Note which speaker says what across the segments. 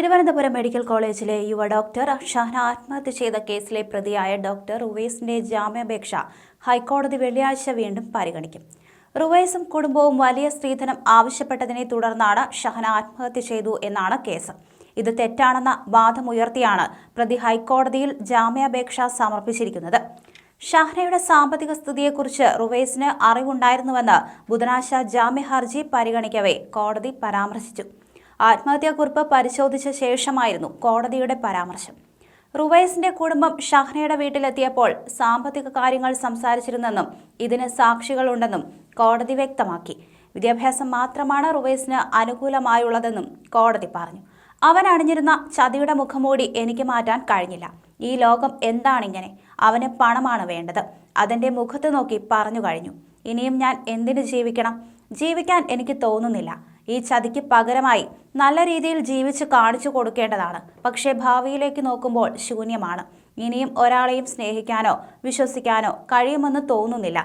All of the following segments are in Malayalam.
Speaker 1: തിരുവനന്തപുരം മെഡിക്കൽ കോളേജിലെ യുവ ഡോക്ടർ ഷഹന ആത്മഹത്യ ചെയ്ത കേസിലെ പ്രതിയായ ഡോക്ടർ റുവൈസിന്റെ ജാമ്യാപേക്ഷ ഹൈക്കോടതി വെള്ളിയാഴ്ച വീണ്ടും പരിഗണിക്കും. റുവൈസും കുടുംബവും വലിയ സ്ത്രീധനം ആവശ്യപ്പെട്ടതിനെ തുടർന്നാണ് ഷഹന ആത്മഹത്യ ചെയ്തു എന്നാണ് കേസ്. ഇത് തെറ്റാണെന്ന വാദമുയർത്തിയാണ് പ്രതി ഹൈക്കോടതിയിൽ ജാമ്യാപേക്ഷ സമർപ്പിച്ചിരിക്കുന്നത്. ഷഹനയുടെ സാമ്പത്തിക സ്ഥിതിയെക്കുറിച്ച് റുവൈസിന് അറിവുണ്ടായിരുന്നുവെന്ന് ബുധനാഴ്ച ജാമ്യ ഹർജി പരിഗണിക്കവേ കോടതി പരാമർശിച്ചു. ആത്മഹത്യാക്കുറിപ്പ് പരിശോധിച്ച ശേഷമായിരുന്നു കോടതിയുടെ പരാമർശം. റുവൈസിന്റെ കുടുംബം ഷഹ്നയുടെ വീട്ടിലെത്തിയപ്പോൾ സാമ്പത്തിക കാര്യങ്ങൾ സംസാരിച്ചിരുന്നെന്നും ഇതിന് സാക്ഷികളുണ്ടെന്നും കോടതി വ്യക്തമാക്കി. വിദ്യാഭ്യാസം മാത്രമാണ് റുവൈസിന് അനുകൂലമായുള്ളതെന്നും കോടതി പറഞ്ഞു. അവൻ അണിഞ്ഞിരുന്ന ചതിയുടെ മുഖംമൂടി എനിക്ക് മാറ്റാൻ കഴിഞ്ഞില്ല. ഈ ലോകം എന്താണിങ്ങനെ? അവന് പണമാണ് വേണ്ടത്. അതിന്റെ മുഖത്ത് നോക്കി പറഞ്ഞു കഴിഞ്ഞു. ഇനിയും ഞാൻ എന്തിനു ജീവിക്കണം? ജീവിക്കാൻ എനിക്ക് തോന്നുന്നില്ല. ഈ ചതിക്ക് പകരമായി നല്ല രീതിയിൽ ജീവിച്ച് കാണിച്ചു കൊടുക്കേണ്ടതാണ്. പക്ഷേ ഭാവിയിലേക്ക് നോക്കുമ്പോൾ ശൂന്യമാണ്. ഇനിയും ഒരാളെയും സ്നേഹിക്കാനോ വിശ്വസിക്കാനോ കഴിയുമെന്ന് തോന്നുന്നില്ല.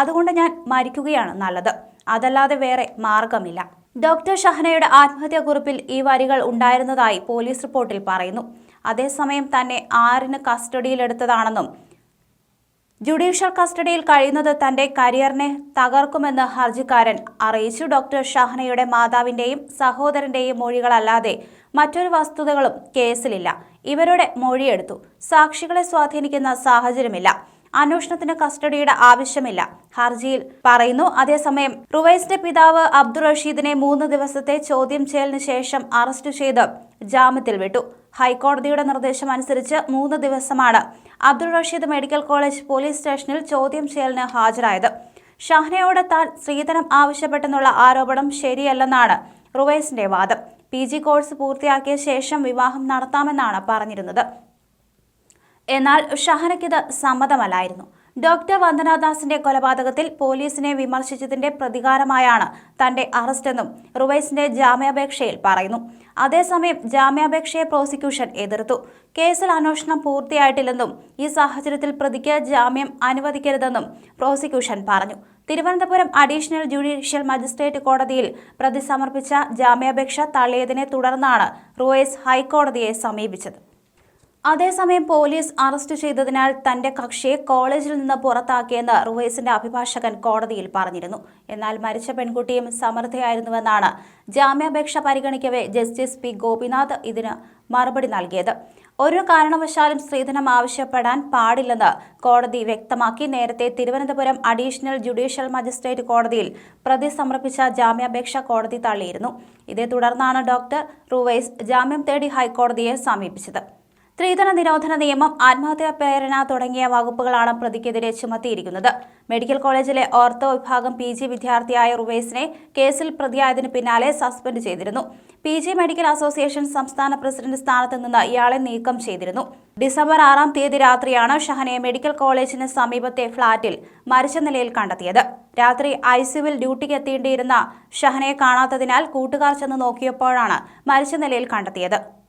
Speaker 1: അതുകൊണ്ട് ഞാൻ മരിക്കുകയാണ് നല്ലത്. അതല്ലാതെ വേറെ മാർഗമില്ല ഡോക്ടർ ഷഹനയുടെ ആത്മഹത്യാക്കുറിപ്പിൽ ഈ വരികൾ ഉണ്ടായിരുന്നതായി പോലീസ് റിപ്പോർട്ടിൽ പറയുന്നു. അതേസമയം തന്നെ ആറിന് കസ്റ്റഡിയിലെടുത്തതാണെന്നും ജുഡീഷ്യൽ കസ്റ്റഡിയിൽ കഴിയുന്നത് തന്റെ കരിയറിനെ തകർക്കുമെന്ന് ഹർജിക്കാരൻ അറിയിച്ചു. ഡോക്ടർ ഷഹനയുടെ മാതാവിന്റെയും സഹോദരന്റെയും മൊഴികളല്ലാതെ മറ്റൊരു വസ്തുതകളും കേസിലില്ല. ഇവരുടെ മൊഴിയെടുത്തു. സാക്ഷികളെ സ്വാധീനിക്കുന്ന സാഹചര്യമില്ല. അന്വേഷണത്തിന് കസ്റ്റഡിയുടെ ആവശ്യമില്ല. ഹർജിയിൽ പറയുന്നു അതേസമയം റുവൈസിന്റെ പിതാവ് അബ്ദുൾ റഷീദിനെ മൂന്ന് ദിവസത്തെ ചോദ്യം ചെയ്യലിന് ശേഷം അറസ്റ്റ് ചെയ്ത് ജാമ്യത്തിൽ വിട്ടു. ഹൈക്കോടതിയുടെ നിർദ്ദേശം അനുസരിച്ച് മൂന്ന് ദിവസമാണ് Abdul Rasheed medical college police സ്റ്റേഷനിൽ ചോദ്യം ചെയ്യലിന് ഹാജരായത്. ഷഹ്നയോട് താൻ സ്ത്രീധനം ആവശ്യപ്പെട്ടെന്നുള്ള ആരോപണം ശരിയല്ലെന്നാണ് റുവൈസിന്റെ വാദം. പി ജി കോഴ്സ് പൂർത്തിയാക്കിയ ശേഷം വിവാഹം നടത്താമെന്നാണ് പറഞ്ഞിരുന്നത്. എന്നാൽ ഷഹനയ്ക്കിത് സമ്മതമല്ലായിരുന്നു. ഡോക്ടർ വന്ദനാദാസിന്റെ കൊലപാതകത്തിൽ പോലീസിനെ വിമർശിച്ചതിന്റെ പ്രതികാരമായാണ് തന്റെ അറസ്റ്റെന്നും റുവൈസിന്റെ ജാമ്യാപേക്ഷയിൽ പറയുന്നു. അതേസമയം ജാമ്യാപേക്ഷയെ പ്രോസിക്യൂഷൻ എതിർത്തു. കേസിൽ അന്വേഷണം പൂർത്തിയായിട്ടില്ലെന്നും ഈ സാഹചര്യത്തിൽ പ്രതിക്ക് ജാമ്യം അനുവദിക്കരുതെന്നും പ്രോസിക്യൂഷൻ പറഞ്ഞു. തിരുവനന്തപുരം അഡീഷണൽ ജുഡീഷ്യൽ മജിസ്ട്രേറ്റ് കോടതിയിൽ പ്രതി സമർപ്പിച്ച ജാമ്യാപേക്ഷ തള്ളിയതിനെ തുടർന്നാണ് റുവൈസ് ഹൈക്കോടതിയെ സമീപിച്ചത്. അതേസമയം പോലീസ് അറസ്റ്റ് ചെയ്തതിനാൽ തന്റെ കക്ഷിയെ കോളേജിൽ നിന്ന് പുറത്താക്കിയെന്ന് റുവൈസിന്റെ അഭിഭാഷകൻ കോടതിയിൽ പറഞ്ഞിരുന്നു. എന്നാൽ മരിച്ച പെൺകുട്ടിയും സമർത്ഥയായിരുന്നുവെന്നാണ് ജാമ്യാപേക്ഷ പരിഗണിക്കവേ ജസ്റ്റിസ് പി ഗോപിനാഥ് ഇതിന് മറുപടി നൽകിയത്. ഒരു കാരണവശാലും സ്ത്രീധനം ആവശ്യപ്പെടാൻ പാടില്ലെന്ന് കോടതി വ്യക്തമാക്കി. നേരത്തെ തിരുവനന്തപുരം അഡീഷണൽ ജുഡീഷ്യൽ മജിസ്ട്രേറ്റ് കോടതിയിൽ പ്രതി സമർപ്പിച്ച ജാമ്യാപേക്ഷ കോടതി തള്ളിയിരുന്നു. ഇതേ തുടർന്നാണ് ഡോക്ടർ റുവൈസ് ജാമ്യം തേടി ഹൈക്കോടതിയെ സമീപിച്ചത്. സ്ത്രീധന നിരോധന നിയമം ആത്മഹത്യാ പ്രേരണ തുടങ്ങിയ വകുപ്പുകളാണ് പ്രതിക്കെതിരെ ചുമത്തിയിരിക്കുന്നത്. മെഡിക്കൽ കോളേജിലെ ഓർത്തോ വിഭാഗം പി ജി വിദ്യാർത്ഥിയായ റുവേസിനെ കേസിൽ പ്രതിയായതിനു പിന്നാലെ സസ്പെൻഡ് ചെയ്തിരുന്നു. പി ജി മെഡിക്കൽ അസോസിയേഷൻ സംസ്ഥാന പ്രസിഡന്റ് സ്ഥാനത്ത് നിന്ന് ഇയാളെ നീക്കം ചെയ്തിരുന്നു. ഡിസംബർ ആറാം തീയതി രാത്രിയാണ് ഷഹനയെ മെഡിക്കൽ കോളേജിന് സമീപത്തെ ഫ്ളാറ്റിൽ മരിച്ച നിലയിൽ കണ്ടെത്തിയത്. രാത്രി ഐസിയുവിൽ ഡ്യൂട്ടിക്ക് എത്തിയിട്ടിരുന്ന ഷഹനയെ കാണാത്തതിനാൽ കൂട്ടുകാർ ചെന്ന് നോക്കിയപ്പോഴാണ് മരിച്ച നിലയിൽ കണ്ടെത്തിയത്.